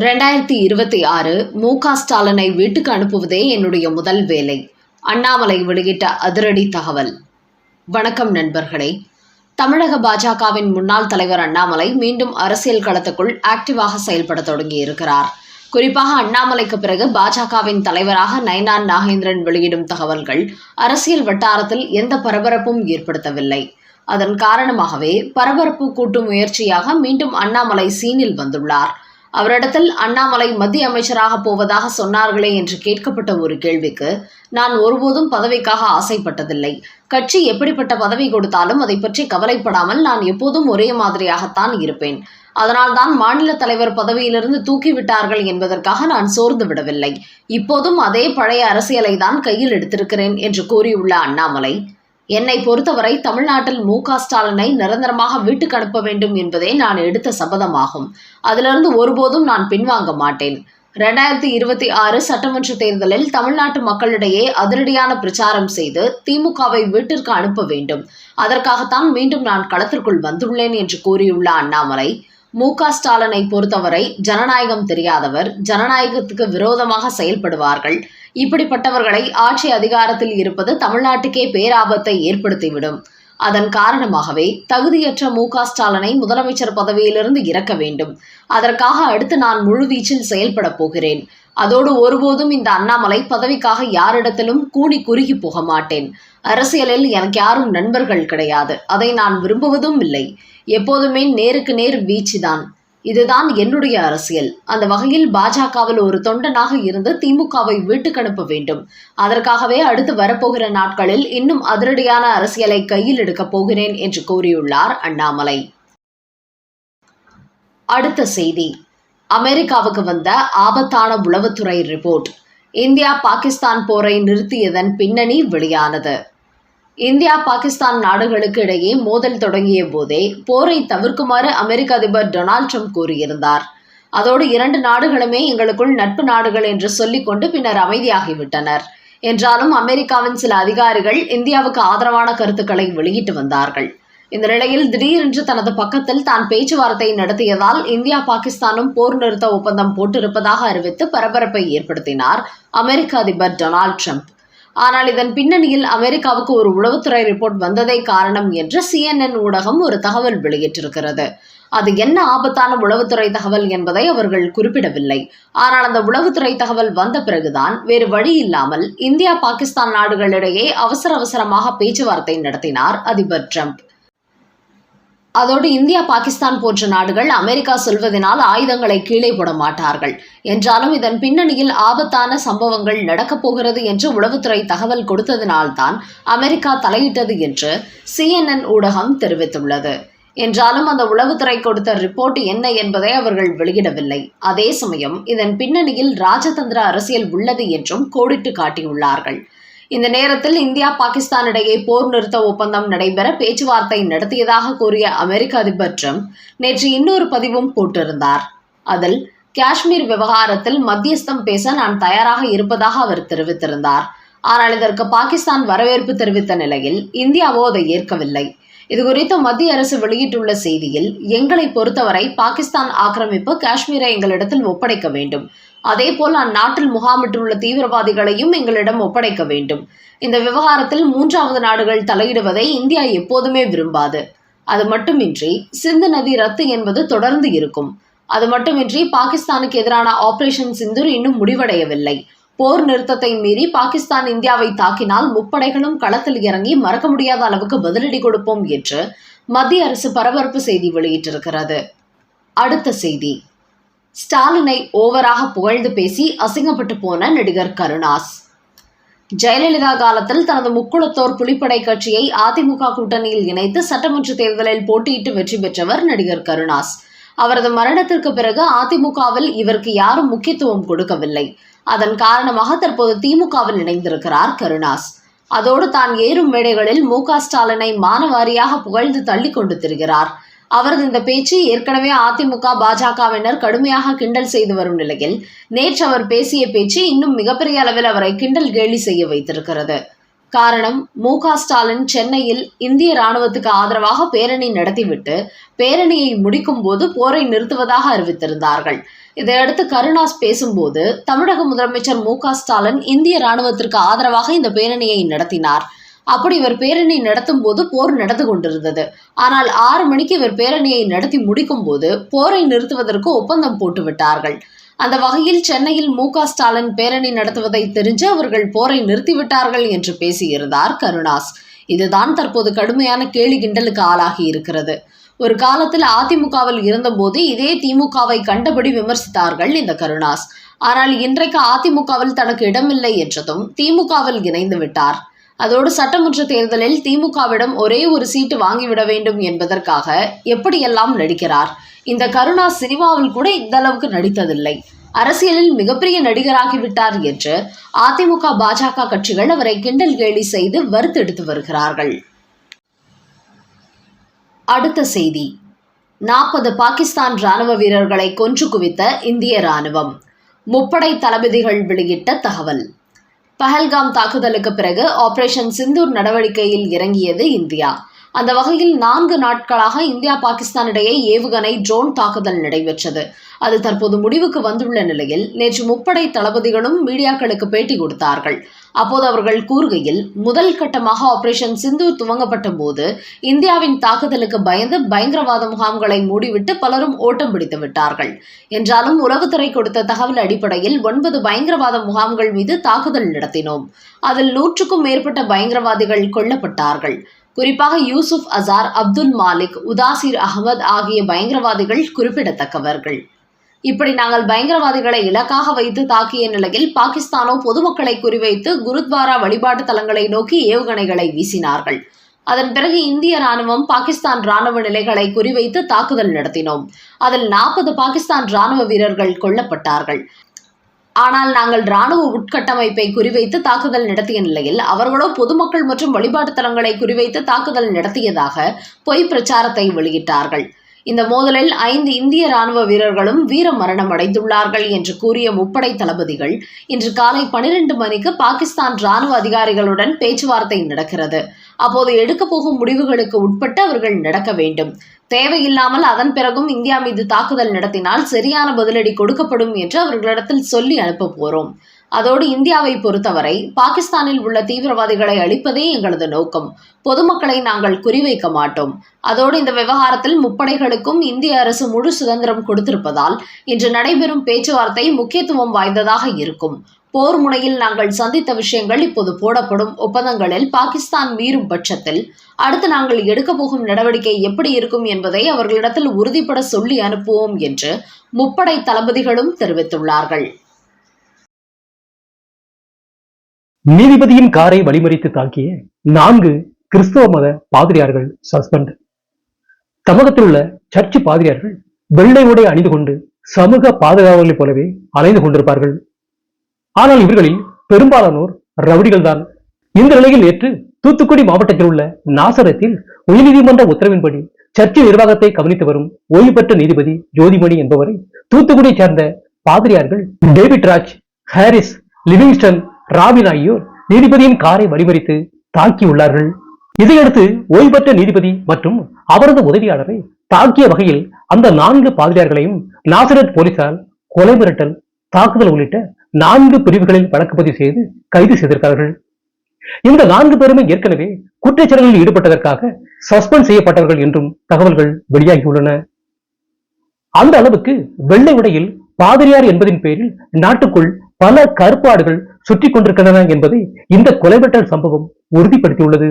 ரெண்டாயிரத்தி இருபத்தி ஆறு மு க ஸ்டாலினை வீட்டுக்கு அனுப்புவதே என்னுடைய முதல் வேலை. அண்ணாமலை வெளியிட்ட அதிரடி தகவல். வணக்கம் நண்பர்களே. தமிழக பாஜகவின் முன்னாள் தலைவர் அண்ணாமலை மீண்டும் அரசியல் களத்துக்குள் ஆக்டிவாக செயல்பட தொடங்கியிருக்கிறார். குறிப்பாக அண்ணாமலைக்கு பிறகு பாஜகவின் தலைவராக நயனான் நாகேந்திரன் வெளியிடும் தகவல்கள் அரசியல் வட்டாரத்தில் எந்த பரபரப்பும் ஏற்படுத்தவில்லை. அதன் காரணமாகவே பரபரப்பு கூட்டும் முயற்சியாக மீண்டும் அண்ணாமலை சீனில் வந்துள்ளார். அவரிடத்தில் அண்ணாமலை மத்திய அமைச்சராக போவதாக சொன்னார்களே என்று கேட்கப்பட்ட ஒரு கேள்விக்கு நான் ஒருபோதும் பதவிக்காக ஆசைப்பட்டதில்லை. கட்சி எப்படிப்பட்ட பதவி கொடுத்தாலும் அதை பற்றி கவலைப்படாமல் நான் எப்போதும் ஒரே மாதிரியாகத்தான் இருப்பேன். அதனால்தான் மாநில தலைவர் பதவியிலிருந்து தூக்கிவிட்டார்கள் என்பதற்காக நான் சோர்ந்து விடவில்லை. இப்போதும் அதே பழைய அரசியலை தான் கையில் எடுத்திருக்கிறேன் என்று கூறியுள்ள அண்ணாமலை என்னை பொறுத்தவரை தமிழ்நாட்டில் மு க ஸ்டாலினை நிரந்தரமாக வீட்டுக்கு அனுப்ப வேண்டும் என்பதே நான் எடுத்த சபதமாகும். அதிலிருந்து ஒருபோதும் நான் பின்வாங்க மாட்டேன். ரெண்டாயிரத்தி இருபத்தி ஆறு சட்டமன்ற தேர்தலில் தமிழ்நாட்டு மக்களிடையே அதிரடியான பிரச்சாரம் செய்து திமுகவை வீட்டிற்கு அனுப்ப வேண்டும். அதற்காகத்தான் மீண்டும் நான் களத்திற்குள் வந்துள்ளேன் என்று கூறியுள்ள அண்ணாமலை மு க ஸ்டாலினை பொறுத்தவரை ஜனநாயகம் தெரியாதவர் ஜனநாயகத்துக்கு விரோதமாக செயல்படுவார்கள். இப்படிப்பட்டவர்களை ஆட்சி அதிகாரத்தில் இருப்பது தமிழ்நாட்டுக்கே பேராபத்தை ஏற்படுத்திவிடும். அதன் காரணமாகவே தகுதியற்ற மு க ஸ்டாலினை முதலமைச்சர் பதவியிலிருந்து இறக்க வேண்டும். அதற்காக அடுத்து நான் முழுவீச்சில் செயல்பட போகிறேன். அதோடு ஒருபோதும் இந்த அண்ணாமலை பதவிக்காக யாரிடத்திலும் கூடி குறுகி போக மாட்டேன். அரசியலில் எனக்கு யாரும் நண்பர்கள் கிடையாது. அதை நான் விரும்புவதும் இல்லை. எப்போதுமே நேருக்கு நேர் வீச்சுதான். இதுதான் என்னுடைய அரசியல். அந்த வகையில் பாஜகவில் ஒரு தொண்டனாக இருந்து திமுகவை வீட்டுக்கு அனுப்ப வேண்டும். அதற்காகவே அடுத்து வரப்போகிற நாட்களில் இன்னும் அதிரடியான அரசியலை கையில் எடுக்கப் போகிறேன் என்று கூறியுள்ளார் அண்ணாமலை. அடுத்த செய்தி. அமெரிக்காவுக்கு வந்த ஆபத்தான உளவுத்துறை ரிப்போர்ட். இந்தியா பாகிஸ்தான் போரை நிறுத்தியதன் பின்னணி வெளியானது. இந்தியா பாகிஸ்தான் நாடுகளுக்கு இடையே மோதல் தொடங்கிய போதே போரை தவிர்க்குமாறு அமெரிக்க அதிபர் டொனால்ட் ட்ரம்ப் கூறியிருந்தார். அதோடு இரண்டு நாடுகளுமே எங்களுக்குள் நட்பு நாடுகள் என்று சொல்லிக்கொண்டு பின்னர் அமைதியாகிவிட்டனர். என்றாலும் அமெரிக்காவின் சில அதிகாரிகள் இந்தியாவுக்கு ஆதரவான கருத்துக்களை வெளியிட்டு வந்தார்கள். இந்த நிலையில் திடீரென்று தனது பக்கத்தில் தான் பேச்சுவார்த்தை நடத்தியதால் இந்தியா பாகிஸ்தானும் போர் நிறுத்த ஒப்பந்தம் போட்டிருப்பதாக அறிவித்து பரபரப்பை ஏற்படுத்தினார் அமெரிக்க அதிபர் டொனால்ட் ட்ரம்ப். ஆனால் இதன் பின்னணியில் அமெரிக்காவுக்கு ஒரு உளவுத்துறை ரிப்போர்ட் வந்ததே காரணம் என்று சிஎன்என் ஊடகம் ஒரு தகவல் வெளியிட்டிருக்கிறது. அது என்ன ஆபத்தான உளவுத்துறை தகவல் என்பதை அவர்கள் குறிப்பிடவில்லை. ஆனால் அந்த உளவுத்துறை தகவல் வந்த பிறகுதான் வேறு வழி இல்லாமல் இந்தியா பாகிஸ்தான் நாடுகளிடையே அவசர அவசரமாக பேச்சுவார்த்தை நடத்தினார் அதிபர் ட்ரம்ப். அதோடு இந்தியா பாகிஸ்தான் போன்ற நாடுகள் அமெரிக்கா சொல்வதனால் ஆயுதங்களை கீழே போட மாட்டார்கள். என்றாலும் இதன் பின்னணியில் ஆபத்தான சம்பவங்கள் நடக்கப் போகிறது என்று உளவுத்துறை தகவல் கொடுத்ததினால்தான் அமெரிக்கா தலையிட்டது என்று சிஎன்என் ஊடகம் தெரிவித்துள்ளது. என்றாலும் அந்த உளவுத்துறை கொடுத்த ரிப்போர்ட் என்ன என்பதை அவர்கள் வெளியிடவில்லை. அதே சமயம் இதன் பின்னணியில் ராஜதந்திர அரசியல் உள்ளது என்றும் கோடிட்டு காட்டியுள்ளார்கள். இந்த நேரத்தில் இந்தியா பாகிஸ்தான் இடையே போர் நிறுத்த ஒப்பந்தம் நடைபெற பேச்சுவார்த்தை நடத்தியதாக கூறிய அமெரிக்க அதிபர் ட்ரம்ப் நேற்று இன்னொரு பதிவும் போட்டிருந்தார். அதில் காஷ்மீர் விவகாரத்தில் மத்தியஸ்தம் பேச நான் தயாராக இருப்பதாக அவர் தெரிவித்திருந்தார். ஆனால் இதற்கு பாகிஸ்தான் வரவேற்பு தெரிவித்த நிலையில் இந்தியாவோ அதை ஏற்கவில்லை. இதுகுறித்து மத்திய அரசு வெளியிட்டுள்ள செய்தியில் எங்களை பொறுத்தவரை பாகிஸ்தான் ஆக்கிரமிப்பு காஷ்மீரை எங்களிடத்தில் ஒப்படைக்க வேண்டும். அதேபோல் அந்நாட்டில் முகாமிட்டுள்ள தீவிரவாதிகளையும் எங்களிடம் ஒப்படைக்க வேண்டும். இந்த விவகாரத்தில் மூன்றாவது நாடுகள் தலையிடுவதை இந்தியா எப்போதுமே விரும்பாது. அது மட்டுமின்றி சிந்து நதி ரத்து என்பது தொடர்ந்து இருக்கும். அது மட்டுமின்றி பாகிஸ்தானுக்கு எதிரான ஆபரேஷன் சிந்தூர் இன்னும் முடிவடையவில்லை. போர் நிறுத்தத்தை மீறி பாகிஸ்தான் இந்தியாவை தாக்கினால் முப்படைகளும் களத்தில் இறங்கி மறக்க முடியாத அளவுக்கு பதிலடி கொடுப்போம் என்று மத்திய அரசு பரபரப்பு செய்தி வெளியிட்டிருக்கிறது. அடுத்த செய்தி. ஸ்டாலினை ஓவராக புகழ்ந்து பேசி அசிங்கப்பட்டு போன நடிகர் கருணாஸ். ஜெயலலிதா காலத்தில் தனது முக்குளத்தோர் புலிப்படை கட்சியை அதிமுக கூட்டணியில் இணைத்து சட்டமன்ற தேர்தலில் போட்டியிட்டு வெற்றி பெற்றவர் நடிகர் கருணாஸ். அவரது மரணத்திற்கு பிறகு அதிமுகவில் இவருக்கு யாரும் முக்கியத்துவம் கொடுக்கவில்லை. அதன் காரணமாக தற்போது திமுகவில் இணைந்திருக்கிறார் கருணாஸ். அதோடு தான் ஏறும் மேடைகளில் மு க ஸ்டாலினை மானவாரியாக புகழ்ந்து தள்ளி கொண்டு திரிகிறார். அவரது இந்த பேச்சு ஏற்கனவே அதிமுக பாஜகவினர் கடுமையாக கிண்டல் செய்து வரும் நிலையில் நேற்று அவர் பேசிய பேச்சு இன்னும் மிகப்பெரிய அளவில் அவரை கிண்டல் கேலி செய்ய வைத்திருக்கிறது. காரணம் மு ஸ்டாலின் சென்னையில் இந்திய ராணுவத்துக்கு ஆதரவாக பேரணி நடத்திவிட்டு பேரணியை முடிக்கும் போது போரை நிறுத்துவதாக அறிவித்திருந்தார்கள். இதையடுத்து கருணாஸ் பேசும்போது தமிழக முதலமைச்சர் மு ஸ்டாலின் இந்திய ராணுவத்திற்கு ஆதரவாக இந்த பேரணியை நடத்தினார். அப்படி இவர் பேரணி நடத்தும் போது போர் நடந்து கொண்டிருந்தது. ஆனால் ஆறு மணிக்கு இவர் பேரணியை நடத்தி முடிக்கும் போது போரை நிறுத்துவதற்கு ஒப்பந்தம் போட்டு விட்டார்கள். அந்த வகையில் சென்னையில் மு க ஸ்டாலின் பேரணி நடத்துவதை தெரிஞ்சு அவர்கள் போரை நிறுத்திவிட்டார்கள் என்று பேசியிருந்தார் கருணாஸ். இதுதான் தற்போது கடுமையான கேலி கிண்டலுக்கு ஆளாகி இருக்கிறது. ஒரு காலத்தில் அதிமுகவில் இருந்தபோது இதே திமுகவை கண்டபடி விமர்சித்தார்கள் இந்த கருணாஸ். ஆனால் இன்றைக்கு அதிமுகவில் தனக்கு இடமில்லை என்றதும் திமுகவில் இணைந்து விட்டார். அதோடு சட்டமன்ற தேர்தலில் திமுகவிடம் ஒரே ஒரு சீட்டு வாங்கிவிட வேண்டும் என்பதற்காக எப்படியெல்லாம் நடிக்கிறார்? இந்த கருணா சினிமாவில் கூட இந்த அளவுக்கு நடித்ததில்லை. அரசியலில் மிகப்பெரிய நடிகராகிவிட்டார் என்று அதிமுக பாஜக கட்சிகள் அவரை கிண்டல் கேலி செய்து வறுத்தெடுத்து வருகிறார்கள். அடுத்த செய்தி. நாற்பது பாகிஸ்தான் ராணுவ வீரர்களை கொன்று குவித்த இந்திய ராணுவம். முப்படை தளபதிகள் வெளியிட்ட தகவல். பஹல்காம் தாக்குதலுக்கு பிறகு ஆபரேஷன் சிந்தூர் நடவடிக்கையில் இறங்கியது இந்தியா. அந்த வகையில் நான்கு நாட்களாக இந்தியா பாகிஸ்தான் இடையே ஏவுகணை ட்ரோன் தாக்குதல் நடைபெற்றது. அது தற்போது முடிவுக்கு வந்துள்ள நிலையில் நேற்று முப்படை தளபதிகளும் மீடியாக்களுக்கு பேட்டி கொடுத்தார்கள். அப்போது அவர்கள் கூறுகையில் முதல் கட்டமாக ஆபரேஷன் சிந்து துவங்கப்பட்ட போது இந்தியாவின் தாக்குதலுக்கு பயந்து பயங்கரவாத முகாம்களை மூடிவிட்டு பலரும் ஓட்டம் பிடித்து விட்டார்கள். என்றாலும் உளவுத்துறை கொடுத்த தகவல் அடிப்படையில் ஒன்பது பயங்கரவாத முகாம்கள் மீது தாக்குதல் நடத்தினோம். அதில் நூற்றுக்கும் மேற்பட்ட பயங்கரவாதிகள் கொல்லப்பட்டார்கள். குறிப்பாக யூசுப் அசார் அப்துல் மாலிக் உதாசிர் அகமது ஆகிய பயங்கரவாதிகள் குறிப்பிடத்தக்கவர்கள். இப்படி நாங்கள் பயங்கரவாதிகளை இலக்காக வைத்து தாக்கிய நிலையில் பாகிஸ்தானோ பொதுமக்களை குறிவைத்து குருத்வாரா வழிபாட்டு தலங்களை நோக்கி ஏவுகணைகளை வீசினார்கள். அதன் பிறகு இந்திய ராணுவம் பாகிஸ்தான் ராணுவ நிலைகளை குறிவைத்து தாக்குதல் நடத்தினோம். அதில் நாற்பது பாகிஸ்தான் ராணுவ வீரர்கள் கொல்லப்பட்டார்கள். ஆனால் நாங்கள் ராணுவ உட்கட்டமைப்பை குறிவைத்து தாக்குதல் நடத்திய நிலையில் அவர்களோ பொதுமக்கள் மற்றும் வழிபாட்டு தலங்களை குறிவைத்து தாக்குதல் நடத்தியதாக பொய் பிரச்சாரத்தை வெளியிட்டார்கள். இந்த மோதலில் ஐந்து இந்திய ராணுவ வீரர்களும் வீர மரணம் அடைந்துள்ளார்கள் என்று கூறிய முப்படை தளபதிகள் இன்று காலை பனிரெண்டு மணிக்கு பாகிஸ்தான் ராணுவ அதிகாரிகளுடன் பேச்சுவார்த்தை நடக்கிறது. அப்போது எடுக்கப் போகும் முடிவுகளுக்கு உட்பட்டு அவர்கள் நடக்க வேண்டும். தேவையில்லாமல் அதன் பிறகும் இந்தியா மீது தாக்குதல் நடத்தினால் சரியான பதிலடி கொடுக்கப்படும் என்று அவர்களிடத்தில் சொல்லி அனுப்ப போறோம். அதோடு இந்தியாவை பொறுத்தவரை பாகிஸ்தானில் உள்ள தீவிரவாதிகளை அழிப்பதே எங்களது நோக்கம். பொதுமக்களை நாங்கள் குறிவைக்க மாட்டோம். அதோடு இந்த விவகாரத்தில் முப்படைகளுக்கும் இந்திய அரசு முழு சுதந்திரம் கொடுத்திருப்பதால் இன்று நடைபெறும் பேச்சுவார்த்தை முக்கியத்துவம் வாய்ந்ததாக இருக்கும். போர் முனையில் நாங்கள் சந்தித்த விஷயங்கள் இப்போது போடப்படும் ஒப்பந்தங்களில் பாகிஸ்தான் மீறும் பட்சத்தில் அடுத்து நாங்கள் எடுக்கப் போகும் நடவடிக்கை எப்படி இருக்கும் என்பதை அவர்களிடத்தில் உறுதிப்பட சொல்லி அனுப்புவோம் என்று முப்படை தளபதிகளும் தெரிவித்துள்ளார்கள். நீதிபதியின் காரை வழிமறித்து தாக்கிய நான்கு கிறிஸ்தவ மத பாதிரியார்கள் சஸ்பெண்ட். தமிழகத்தில் உள்ள சர்ச் பாதிரியார்கள் வெள்ளை உடை அணிந்து கொண்டு சமூக பாதுகாவலைப் போலவே அலைந்து கொண்டிருப்பார்கள். ஆனால் இவர்களில் பெரும்பாலானோர் ரவுடிகள் தான் இந்த நிலையில் நேற்று தூத்துக்குடி மாவட்டத்தில் உள்ள நாசரத்தில் உயர்நீதிமன்ற உத்தரவின்படி சர்ச்சு நிர்வாகத்தை கவனித்து வரும் ஓய்வு பெற்ற நீதிபதி ஜோதிமணி என்பவரை தூத்துக்குடியை சேர்ந்த பாதிரியார்கள் David Raj Harris Livingston Robin ஆகியோர் நீதிபதியின் காரை வழிமறித்து தாக்கியுள்ளார்கள். இதையடுத்து ஓய்வற்ற நீதிபதி மற்றும் அவரது உதவியாளரை தாக்கிய வகையில் அந்த நான்கு பாதிரியார்களையும் நாசரத் போலீசார் கொலை மிரட்டல் தாக்குதல் உள்ளிட்ட நான்கு பிரிவுகளில் வழக்கு பதிவு செய்து கைது செய்திருக்கிறார்கள். இந்த நான்கு பேருமே ஏற்கனவே குற்றச்செயல்களில் ஈடுபட்டதற்காக சஸ்பெண்ட் செய்யப்பட்டவர்கள் என்றும் தகவல்கள் வெளியாகியுள்ளன. அந்த அளவுக்கு வெள்ளை உடையில் பாதிரியார் என்பதின் பேரில் நாட்டுக்குள் பல கருப்பாடுகள் சுற்றி கொண்டிருக்கின்றன என்பதை இந்த கொலைவெட்டல் சம்பவம் உறுதிப்படுத்தியுள்ளது.